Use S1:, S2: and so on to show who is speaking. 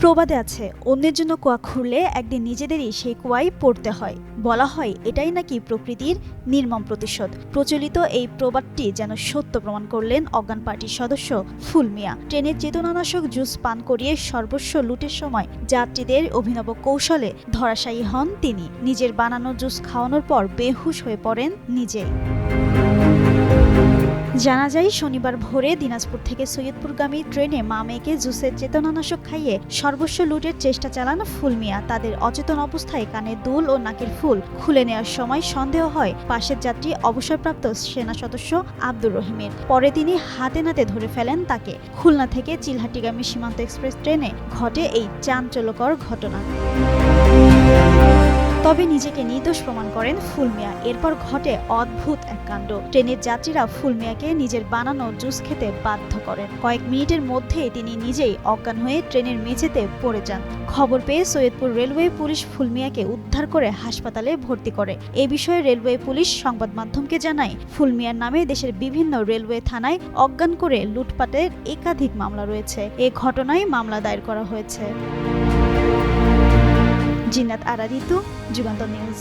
S1: প্রবাদে আছে, অন্যের জন্য কুয়া খুঁড়লে একদিন নিজেদেরই সেই কুয়ায় পড়তে হয়। বলা হয়, এটাই নাকি প্রকৃতির নির্মম প্রতিশোধ। প্রচলিত এই প্রবাদটি যেন সত্য প্রমাণ করলেন অজ্ঞান পার্টির সদস্য ফুলমিয়া ট্রেনের চেতনানাশক জুস পান করিয়ে সর্বস্ব লুটের সময় যাত্রীদের অভিনব কৌশলে ধরাশায়ী হন তিনি। নিজের বানানো জুস খাওয়ানোর পর বেহুশ হয়ে পড়েন নিজেই। জানা যায়, শনিবার ভোরে দিনাজপুর থেকে সৈয়দপুরগামী ট্রেনে মা মেয়েকে জুসের চেতনানাশক খাইয়ে সর্বস্ব লুটের চেষ্টা চালান ফুলমিয়া। তাদের অচেতন অবস্থায় কানে দুল ও নাকের ফুল খুলে নেওয়ার সময় সন্দেহ হয় পাশের যাত্রী অবসরপ্রাপ্ত সেনা সদস্য আব্দুর রহিমের। পরে তিনি হাতে নাতে ধরে ফেলেন তাকে। খুলনা থেকে চিলহাটিগামী সীমান্ত এক্সপ্রেস ট্রেনে ঘটে এই চাঞ্চল্যকর ঘটনা। তবে নিজেকে নির্দোষ প্রমাণ করেন ফুলমিয়া এরপর ঘটে অদ্ভুত এক কাণ্ড। ট্রেনের যাত্রীরা ফুলমিয়াকে নিজের বানানো জুস খেতে বাধ্য করেন। কয়েক মিনিটের মধ্যেই তিনি নিজেই অজ্ঞান হয়ে ট্রেনের মেঝেতে পড়ে যান। খবর পেয়ে সৈয়দপুর রেলওয়ে পুলিশ ফুলমিয়াকে উদ্ধার করে হাসপাতালে ভর্তি করে। এ বিষয়ে রেলওয়ে পুলিশ সংবাদ মাধ্যমকে জানায় ফুলমিয়ার নামে দেশের বিভিন্ন রেলওয়ে থানায় অজ্ঞান করে লুটপাটের একাধিক মামলা রয়েছে। এ ঘটনায় মামলা দায়ের করা হয়েছে। জিন্নাত আরা ঋতু যুগান্ত নিউজ